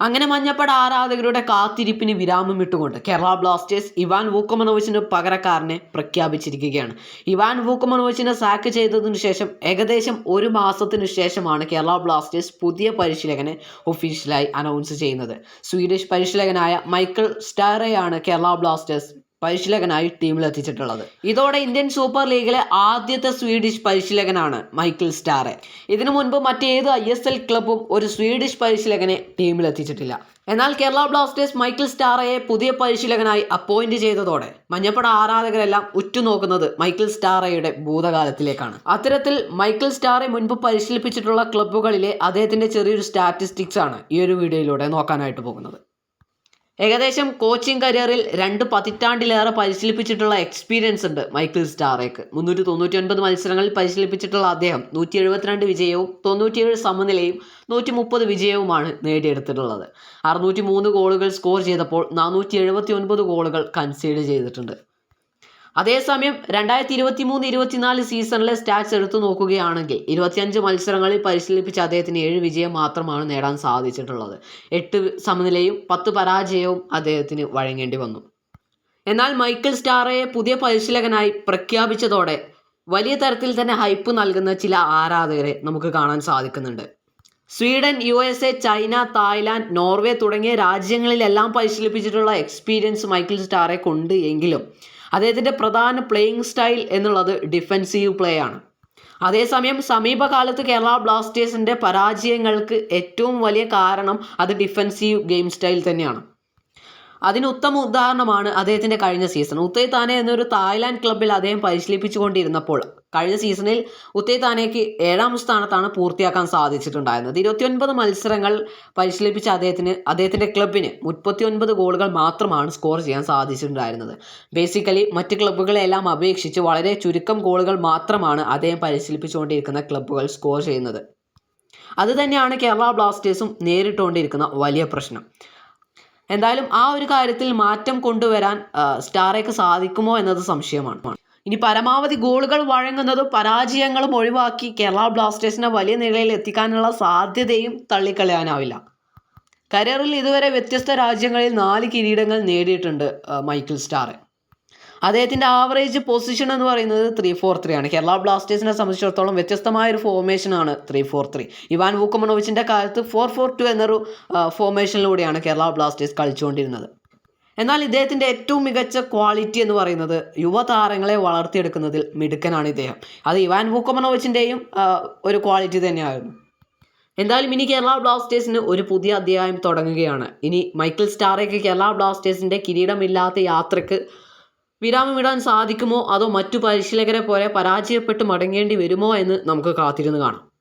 അങ്ങനെ മഞ്ഞപ്പട ആരാധകരുടെ കാത്തിരിപ്പിന് വിരാമം ഇട്ടുകൊണ്ട് കേരള ബ്ലാസ്റ്റേഴ്സ് ഇവാൻ വൂക്കമനോവിച്ചിന് പകരക്കാരനെ പ്രഖ്യാപിച്ചിരിക്കുകയാണ്. ഇവാൻ വൂക്കമനോവിച്ചിനെ സാക്ക് ചെയ്തതിനു ശേഷം ഏകദേശം ഒരു മാസത്തിനു ശേഷമാണ് കേരള ബ്ലാസ്റ്റേഴ്സ് പുതിയ പരിശീലകനെ ഒഫീഷ്യലായി അനൗൺസ് ചെയ്യുന്നത്. സ്വീഡിഷ് പരിശീലകനായ മൈക്കിൾ സ്റ്റാറയാണ് കേരള ബ്ലാസ്റ്റേഴ്സ് പരിശീലകനായി ടീമിൽ എത്തിച്ചിട്ടുള്ളത്. ഇതോടെ ഇന്ത്യൻ സൂപ്പർ ലീഗിലെ ആദ്യത്തെ സ്വീഡിഷ് പരിശീലകനാണ് മൈക്കിൾ സ്റ്റാറെ ഇതിനു മുൻപ് മറ്റേത് ഐ എസ് എൽ ക്ലബും ഒരു സ്വീഡിഷ് പരിശീലകനെ ടീമിൽ എത്തിച്ചിട്ടില്ല. എന്നാൽ കേരള ബ്ലാസ്റ്റേഴ്സ് മൈക്കിൾ സ്റ്റാറയെ പുതിയ പരിശീലകനായി അപ്പോയിന്റ് ചെയ്തതോടെ മഞ്ഞപ്പട ആരാധകരെല്ലാം ഉറ്റുനോക്കുന്നത് മൈക്കിൾ സ്റ്റാറയുടെ ഭൂതകാലത്തിലേക്കാണ്. അത്തരത്തിൽ മൈക്കിൾ സ്റ്റാറെ മുൻപ് പരിശീലിപ്പിച്ചിട്ടുള്ള ക്ലബ്ബുകളിലെ അദ്ദേഹത്തിന്റെ ചെറിയൊരു സ്റ്റാറ്റിസ്റ്റിക്സ് ആണ് ഈ ഒരു വീഡിയോയിലൂടെ നോക്കാനായിട്ട് പോകുന്നത്. ഏകദേശം കോച്ചിങ് കരിയറിൽ രണ്ട് പതിറ്റാണ്ടിലേറെ പരിശീലിപ്പിച്ചിട്ടുള്ള എക്സ്പീരിയൻസ് ഉണ്ട് മൈക്കിൾ സ്റ്റാറേക്ക്. മുന്നൂറ്റി തൊണ്ണൂറ്റി ഒൻപത് മത്സരങ്ങളിൽ പരിശീലിപ്പിച്ചിട്ടുള്ള അദ്ദേഹം നൂറ്റി എഴുപത്തിരണ്ട് വിജയവും തൊണ്ണൂറ്റിയേഴ് സമനിലയും നൂറ്റി മുപ്പത് വിജയവുമാണ് നേടിയെടുത്തിട്ടുള്ളത്. അറുന്നൂറ്റി മൂന്ന് ഗോളുകൾ സ്കോർ ചെയ്തപ്പോൾ നാനൂറ്റി എഴുപത്തി ഒൻപത് ഗോളുകൾ കൺസീഡ് ചെയ്തിട്ടുണ്ട്. അതേസമയം രണ്ടായിരത്തി ഇരുപത്തി മൂന്ന് ഇരുപത്തിനാല് സീസണിലെ സ്റ്റാറ്റ്സ് എടുത്തു നോക്കുകയാണെങ്കിൽ ഇരുപത്തിയഞ്ച് മത്സരങ്ങളിൽ പരിശീലിപ്പിച്ച അദ്ദേഹത്തിന് ഏഴ് വിജയം മാത്രമാണ് നേടാൻ സാധിച്ചിട്ടുള്ളത്. എട്ട് സമനിലയും പത്ത് പരാജയവും അദ്ദേഹത്തിന് വഴങ്ങേണ്ടി വന്നു. എന്നാൽ മൈക്കിൾ സ്റ്റാറയെ പുതിയ പരിശീലകനായി പ്രഖ്യാപിച്ചതോടെ വലിയ തരത്തിൽ തന്നെ ഹൈപ്പ് നൽകുന്ന ചില ആരാധകരെ നമുക്ക് കാണാൻ സാധിക്കുന്നുണ്ട്. Sweden U S A China Thailand Norway തുടങ്ങിയ രാജ്യങ്ങളിലെല്ലാം പരിശീലിപ്പിച്ചിട്ടുള്ള എക്സ്പീരിയൻസ് മൈക്കിൾ സ്റ്റാറെ കൊണ്ട് എങ്കിലും അദ്ദേഹത്തിന്റെ പ്രധാന പ്ലേയിങ് സ്റ്റൈൽ എന്നുള്ളത് ഡിഫെൻസീവ് പ്ലേ ആണ്. അതേസമയം സമീപകാലത്ത് കേരള ബ്ലാസ്റ്റേഴ്സിന്റെ പരാജയങ്ങൾക്ക് ഏറ്റവും വലിയ കാരണം അത് ഡിഫെൻസീവ് ഗെയിം സ്റ്റൈൽ തന്നെയാണ്. അതിന് ഉത്തമ ഉദാഹരണമാണ് അദ്ദേഹത്തിന്റെ കഴിഞ്ഞ സീസൺ ഉത്തൈ താനെ എന്നൊരു തായ്ലാൻഡ് ക്ലബ്ബിൽ അദ്ദേഹം പരിശീലിപ്പിച്ചുകൊണ്ടിരുന്നപ്പോൾ കഴിഞ്ഞ സീസണിൽ ഉത്തേ താനേക്ക് ഏഴാം സ്ഥാനത്താണ് പൂർത്തിയാക്കാൻ സാധിച്ചിട്ടുണ്ടായിരുന്നത്. ഇരുപത്തിയൊൻപത് മത്സരങ്ങൾ പരിശീലിപ്പിച്ച അദ്ദേഹത്തിന് അദ്ദേഹത്തിന്റെ ക്ലബിന് മുപ്പത്തിയൊൻപത് ഗോളുകൾ മാത്രമാണ് സ്കോർ ചെയ്യാൻ സാധിച്ചിട്ടുണ്ടായിരുന്നത്. ബേസിക്കലി മറ്റ് ക്ലബ്ബുകളെല്ലാം അപേക്ഷിച്ച് വളരെ ചുരുക്കം ഗോളുകൾ മാത്രമാണ് അദ്ദേഹം പരിശീലിപ്പിച്ചുകൊണ്ടിരിക്കുന്ന ക്ലബ്ബുകൾ സ്കോർ ചെയ്യുന്നത്. അതുതന്നെയാണ് കേരള ബ്ലാസ്റ്റേഴ്സും നേരിട്ടുകൊണ്ടിരിക്കുന്ന വലിയ പ്രശ്നം. എന്തായാലും ആ ഒരു കാര്യത്തിൽ മാറ്റം കൊണ്ടുവരാൻ സ്റ്റാറേക്ക് സാധിക്കുമോ എന്നത് സംശയമാണ്. ഇനി പരമാവധി ഗോളുകൾ വഴങ്ങുന്നതും പരാജയങ്ങളും ഒഴിവാക്കി കേരള ബ്ലാസ്റ്റേഴ്സിനെ വലിയ നിലയിൽ എത്തിക്കാനുള്ള സാധ്യതയും തള്ളിക്കളയാനാവില്ല. കരിയറിൽ ഇതുവരെ വ്യത്യസ്ത രാജ്യങ്ങളിൽ നാല് കിരീടങ്ങൾ നേടിയിട്ടുണ്ട് മൈക്കിൾ സ്റ്റാർ. അദ്ദേഹത്തിന്റെ ആവറേജ് പൊസിഷൻ എന്ന് പറയുന്നത് ത്രീ ഫോർ ത്രീ ആണ്. കേരള ബ്ലാസ്റ്റേഴ്സിനെ സംബന്ധിച്ചിടത്തോളം വ്യത്യസ്തമായ ഒരു ഫോർമേഷനാണ് ത്രീ ഫോർ ത്രീ ഇവാൻ വൂക്കമനോവിച്ചിന്റെ കാലത്ത് ഫോർ ഫോർ ടു എന്നൊരു ഫോർമേഷനിലൂടെയാണ് കേരള ബ്ലാസ്റ്റേഴ്സ് കളിച്ചുകൊണ്ടിരുന്നത്. എന്നാൽ ഇദ്ദേഹത്തിന്റെ ഏറ്റവും മികച്ച ക്വാളിറ്റി എന്ന് പറയുന്നത് യുവതാരങ്ങളെ വളർത്തിയെടുക്കുന്നതിൽ മിടുക്കനാണ് ഇദ്ദേഹം. അത് ഇവാൻ വൂക്കമനോവിച്ചിന്റെയും ഒരു ക്വാളിറ്റി തന്നെയായിരുന്നു. എന്തായാലും ഇനി കേരള ബ്ലാസ്റ്റേഴ്സിന് ഒരു പുതിയ അധ്യായം തുടങ്ങുകയാണ്. ഇനി മൈക്കിൾ സ്റ്റാറേക്ക് കേരള ബ്ലാസ്റ്റേഴ്സിന്റെ കിരീടമില്ലാത്ത യാത്രയ്ക്ക് വിരാമമിടാൻ സാധിക്കുമോ? അതോ മറ്റു പരിശീലകരെ പോലെ പരാജയപ്പെട്ട് മടങ്ങേണ്ടി വരുമോ എന്ന് നമുക്ക് കാത്തിരുന്ന് കാണാം.